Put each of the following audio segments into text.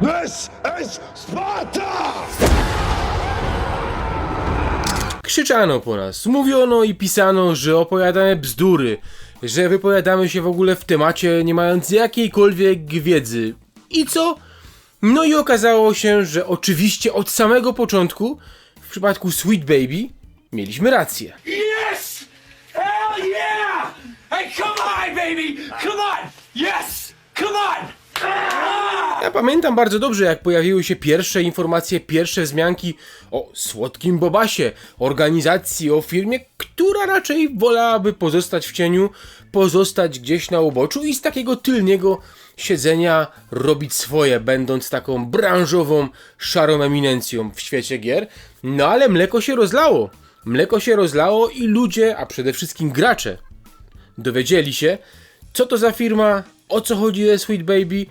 This is Sparta! Krzyczano po nas, mówiono i pisano, że opowiadamy bzdury, że wypowiadamy się w ogóle w temacie nie mając jakiejkolwiek wiedzy. I co? No i okazało się, że oczywiście od samego początku, w przypadku Sweet Baby, mieliśmy rację. Yes! Hell yeah! Hey, come on, baby! Come on! Yes! Come on! Ja pamiętam bardzo dobrze, jak pojawiły się pierwsze informacje, pierwsze wzmianki o słodkim Bobasie, organizacji, o firmie, która raczej wolałaby pozostać w cieniu, pozostać gdzieś na uboczu i z takiego tylniego siedzenia robić swoje, będąc taką branżową, szarą eminencją w świecie gier. No ale mleko się rozlało. Mleko się rozlało i ludzie, a przede wszystkim gracze, dowiedzieli się, co to za firma, o co chodzi ze Sweet Baby,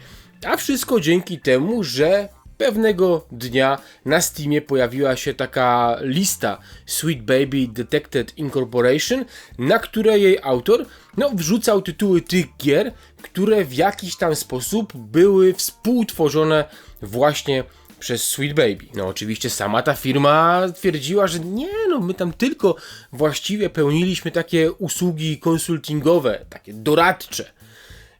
a wszystko dzięki temu, że pewnego dnia na Steamie pojawiła się taka lista Sweet Baby Detected Incorporation, na której jej autor no, wrzucał tytuły tych gier, które w jakiś tam sposób były współtworzone właśnie przez Sweet Baby. No oczywiście sama ta firma twierdziła, że nie no, my tam tylko właściwie pełniliśmy takie usługi konsultingowe, takie doradcze.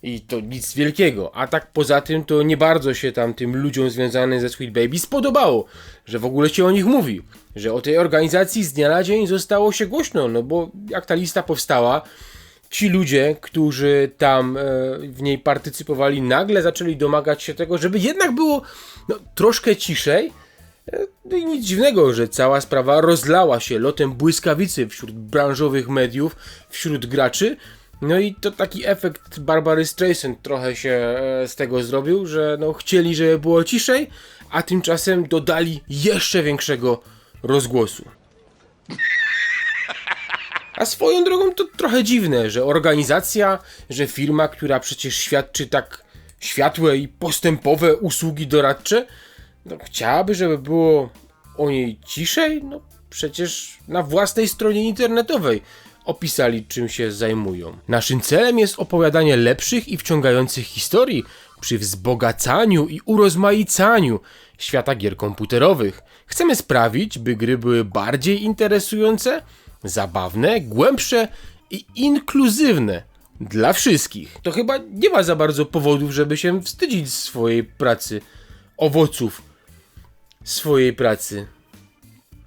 I to nic wielkiego. A tak poza tym to nie bardzo się tam tym ludziom związanym ze Sweet Baby spodobało, że w ogóle się o nich mówi. Że o tej organizacji z dnia na dzień zostało się głośno, no bo jak ta lista powstała, ci ludzie, którzy tam e, w niej partycypowali, nagle zaczęli domagać się tego, żeby jednak było no, troszkę ciszej. E, No i nic dziwnego, że cała sprawa rozlała się lotem błyskawicy wśród branżowych mediów, wśród graczy. No i to taki efekt Barbary Streisand trochę się e, z tego zrobił, że no chcieli, żeby było ciszej, a tymczasem dodali jeszcze większego rozgłosu. A swoją drogą to trochę dziwne, że organizacja, że firma, która przecież świadczy tak światłe i postępowe usługi doradcze, no chciałaby, żeby było o niej ciszej? No przecież na własnej stronie internetowej opisali czym się zajmują. Naszym celem jest opowiadanie lepszych i wciągających historii przy wzbogacaniu i urozmaicaniu świata gier komputerowych. Chcemy sprawić, by gry były bardziej interesujące, zabawne, głębsze i inkluzywne dla wszystkich. To chyba nie ma za bardzo powodów, żeby się wstydzić swojej pracy, owoców swojej pracy.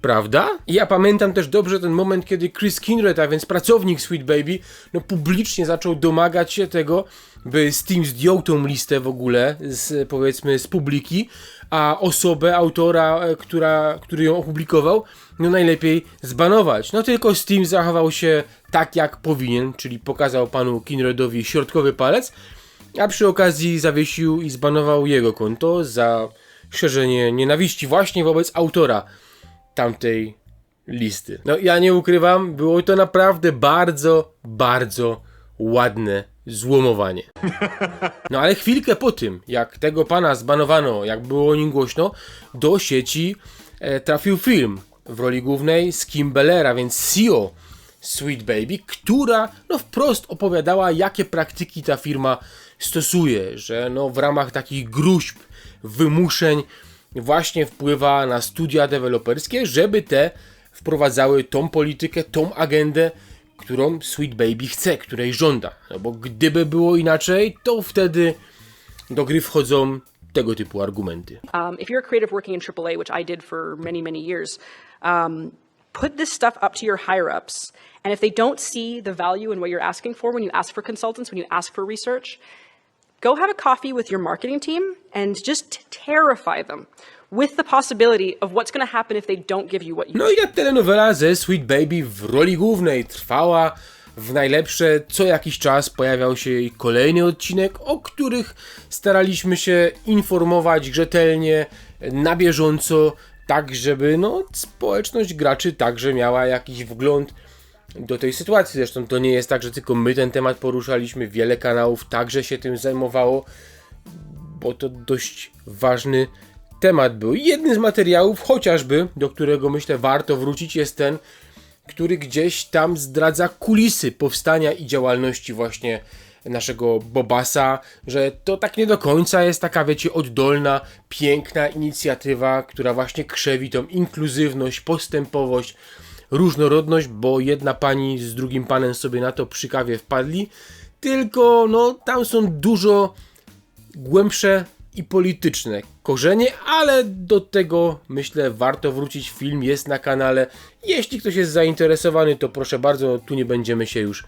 Prawda? Ja pamiętam też dobrze ten moment, kiedy Chris Kinred, a więc pracownik Sweet Baby, no publicznie zaczął domagać się tego, by Steam zdjął tą listę w ogóle z, powiedzmy, z publiki, a osobę, autora, e, która, który ją opublikował, no najlepiej zbanować. No tylko Steam zachował się tak, jak powinien, czyli pokazał panu Kinredowi środkowy palec, a przy okazji zawiesił i zbanował jego konto za szerzenie nienawiści właśnie wobec autora tamtej listy. No ja nie ukrywam, było to naprawdę bardzo, bardzo ładne złomowanie. No ale chwilkę po tym, jak tego pana zbanowano, jak było o nim głośno, do sieci e, trafił film w roli głównej z Kim Bellera, więc CEO Sweet Baby, która no wprost opowiadała, jakie praktyki ta firma stosuje, że no w ramach takich gruźb, wymuszeń właśnie wpływa na studia deweloperskie, żeby te wprowadzały tą politykę, tą agendę, którą Sweet Baby chce, której żąda. No bo gdyby było inaczej, to wtedy do gry wchodzą tego typu argumenty. Um, if you're a creative working in AAA, which I did for many, many years, um, put this stuff up to your higher ups. And if they don't see the value in what you're asking for when you ask for consultants, when you ask for research, go have a coffee with your marketing team and just terrify them with the possibility of what's going to happen if they don't give you what you No i ta telenowela ze Sweet Baby w roli głównej trwała w najlepsze co jakiś czas pojawiał się jej kolejny odcinek, o których staraliśmy się informować rzetelnie, na bieżąco, tak żeby no, społeczność graczy także miała jakiś wgląd do tej sytuacji. Zresztą to nie jest tak, że tylko my ten temat poruszaliśmy, wiele kanałów także się tym zajmowało, bo to dość ważny temat był. Jednym z materiałów, chociażby, do którego myślę warto wrócić, jest ten, który gdzieś tam zdradza kulisy powstania i działalności właśnie naszego Bobasa, że to tak nie do końca jest taka, wiecie, oddolna, piękna inicjatywa, która właśnie krzewi tą inkluzywność, postępowość, różnorodność, bo jedna pani z drugim panem sobie na to przy kawie wpadli, tylko no tam są dużo głębsze i polityczne korzenie, ale do tego myślę warto wrócić. Film jest na kanale. Jeśli ktoś jest zainteresowany, to proszę bardzo, tu nie będziemy się już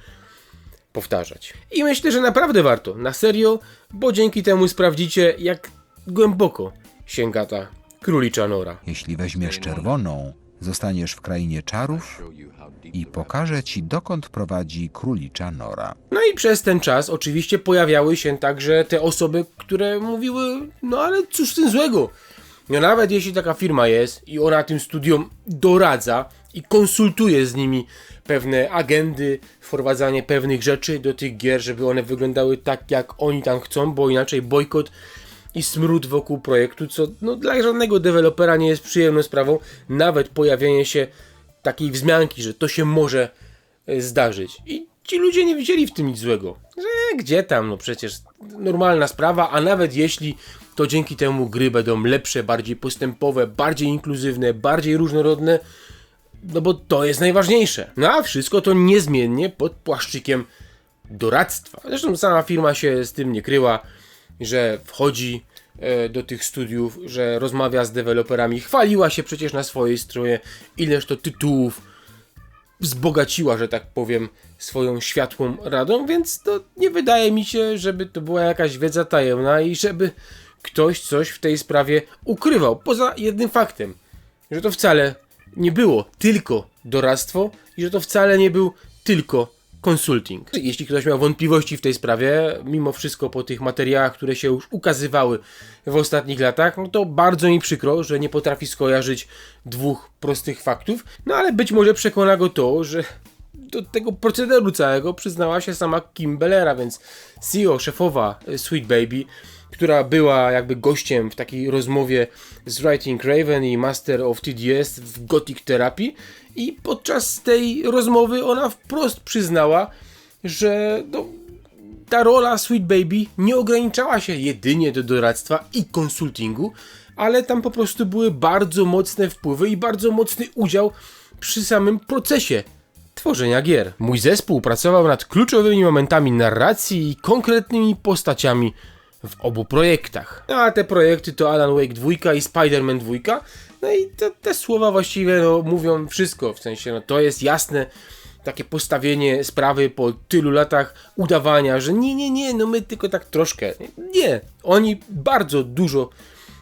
powtarzać. I myślę, że naprawdę warto, na serio, bo dzięki temu sprawdzicie, jak głęboko sięga ta królicza nora. Jeśli weźmiesz czerwoną, zostaniesz w krainie czarów i pokażę ci, dokąd prowadzi królicza nora. No i przez ten czas oczywiście pojawiały się także te osoby, które mówiły, no ale cóż z tym złego. No nawet jeśli taka firma jest i ona tym studiom doradza i konsultuje z nimi pewne agendy, wprowadzanie pewnych rzeczy do tych gier, żeby one wyglądały tak jak oni tam chcą, bo inaczej bojkot i smród wokół projektu, co no, dla żadnego dewelopera nie jest przyjemną sprawą, nawet pojawienie się takiej wzmianki, że to się może e, zdarzyć. I ci ludzie nie widzieli w tym nic złego. Że gdzie tam, no przecież normalna sprawa, a nawet jeśli to dzięki temu gry będą lepsze, bardziej postępowe, bardziej inkluzywne, bardziej różnorodne, no bo to jest najważniejsze. No a wszystko to niezmiennie pod płaszczykiem doradztwa. Zresztą sama firma się z tym nie kryła, że wchodzi e, do tych studiów, że rozmawia z deweloperami. Chwaliła się przecież na swojej stronie, ileż to tytułów wzbogaciła, że tak powiem, swoją światłą radą, więc to nie wydaje mi się, żeby to była jakaś wiedza tajemna i żeby ktoś coś w tej sprawie ukrywał. Poza jednym faktem, że to wcale nie było tylko doradztwo i że to wcale nie był tylko consulting. Jeśli ktoś miał wątpliwości w tej sprawie, mimo wszystko po tych materiałach, które się już ukazywały w ostatnich latach, no to bardzo mi przykro, że nie potrafi skojarzyć dwóch prostych faktów, no ale być może przekona go to, że do tego procederu całego przyznała się sama Kim Bellera, więc CEO, szefowa e, Sweet Baby, która była jakby gościem w takiej rozmowie z Writing Raven i Master of TDS w Gothic Therapy i podczas tej rozmowy ona wprost przyznała, że no, ta rola Sweet Baby nie ograniczała się jedynie do doradztwa i konsultingu, ale tam po prostu były bardzo mocne wpływy i bardzo mocny udział przy samym procesie tworzenia gier. Mój zespół pracował nad kluczowymi momentami narracji i konkretnymi postaciami w obu projektach. No, a te projekty to Alan Wake 2 i Spider-Man 2. No i te, te słowa właściwie no, mówią wszystko, w sensie no, to jest jasne takie postawienie sprawy po tylu latach udawania, że nie, nie, nie, no my tylko tak troszkę. Nie, oni bardzo dużo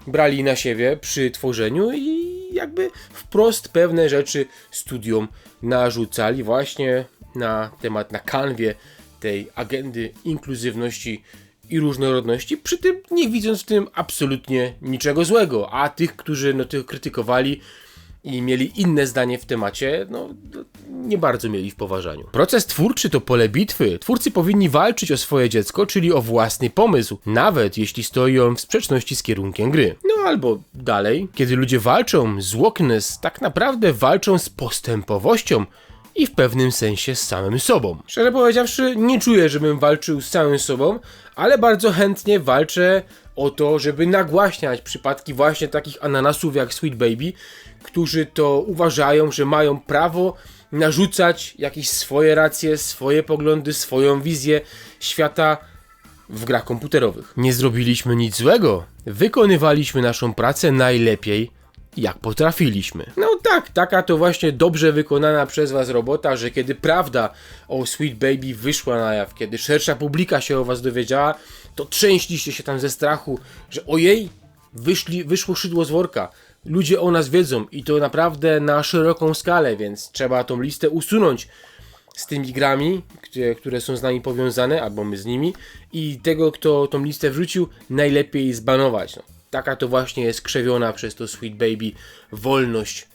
brali na siebie przy tworzeniu i jakby wprost pewne rzeczy studiom narzucali właśnie na temat, na kanwie tej agendy inkluzywności i różnorodności, przy tym nie widząc w tym absolutnie niczego złego, a tych, którzy no, tych krytykowali i mieli inne zdanie w temacie, no nie bardzo mieli w poważaniu. Proces twórczy to pole bitwy. Twórcy powinni walczyć o swoje dziecko, czyli o własny pomysł, nawet jeśli stoi on w sprzeczności z kierunkiem gry. No albo dalej, kiedy ludzie walczą z wokeness, tak naprawdę walczą z postępowością, i w pewnym sensie z samym sobą. Szczerze powiedziawszy, nie czuję, żebym walczył z samym sobą, ale bardzo chętnie walczę o to, żeby nagłaśniać przypadki właśnie takich ananasów jak Sweet Baby, którzy to uważają, że mają prawo narzucać jakieś swoje racje, swoje poglądy, swoją wizję świata w grach komputerowych. Nie zrobiliśmy nic złego. Wykonywaliśmy naszą pracę najlepiej, jak potrafiliśmy. No tak, taka to właśnie dobrze wykonana przez was robota, że kiedy prawda o Sweet Baby wyszła na jaw, kiedy szersza publika się o was dowiedziała, to trzęśliście się tam ze strachu, że ojej, wyszli, wyszło szydło z worka. Ludzie o nas wiedzą i to naprawdę na szeroką skalę, więc trzeba tą listę usunąć z tymi grami, które, są z nami powiązane, albo my z nimi, i tego, kto tą listę wrzucił, najlepiej zbanować. No, taka to właśnie jest krzewiona przez to Sweet Baby wolność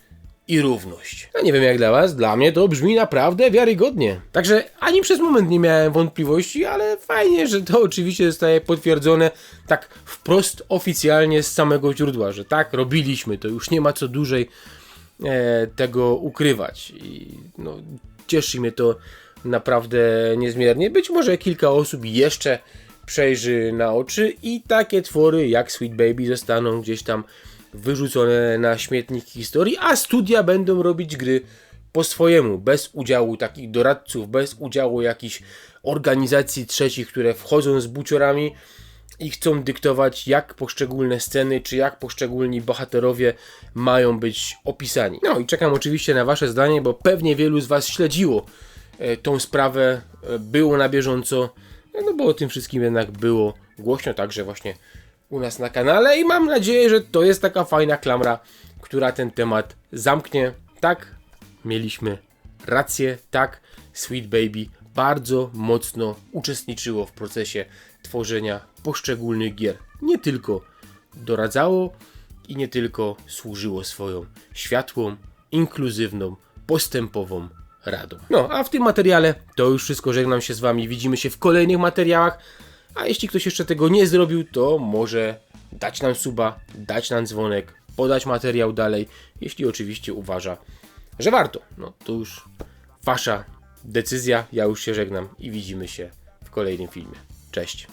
i równość. Ja nie wiem jak dla was, dla mnie to brzmi naprawdę wiarygodnie. Także ani przez moment nie miałem wątpliwości, ale fajnie, że to oczywiście zostaje potwierdzone tak wprost oficjalnie z samego źródła, że tak robiliśmy, to już nie ma co dłużej e, tego ukrywać. I no, cieszy mnie to naprawdę niezmiernie. Być może kilka osób jeszcze przejrzy na oczy i takie twory jak Sweet Baby zostaną gdzieś tam wyrzucone na śmietnik historii, a studia będą robić gry po swojemu, bez udziału takich doradców, bez udziału jakichś organizacji trzecich, które wchodzą z buciorami i chcą dyktować, jak poszczególne sceny, czy jak poszczególni bohaterowie mają być opisani. No i czekam oczywiście na Wasze zdanie, bo pewnie wielu z Was śledziło e, tą sprawę, e, było na bieżąco, no bo o tym wszystkim jednak było głośno także właśnie u nas na kanale i mam nadzieję, że to jest taka fajna klamra, która ten temat zamknie. Tak, mieliśmy rację, tak, Sweet Baby bardzo mocno uczestniczyło w procesie tworzenia poszczególnych gier. Nie tylko doradzało i nie tylko służyło swoją światłą, inkluzywną, postępową radą. No, a w tym materiale to już wszystko. Żegnam się z Wami. Widzimy się w kolejnych materiałach. A jeśli ktoś jeszcze tego nie zrobił, to może dać nam suba, dać nam dzwonek, podać materiał dalej, jeśli oczywiście uważa, że warto. No to już Wasza decyzja. Ja już się żegnam i widzimy się w kolejnym filmie. Cześć.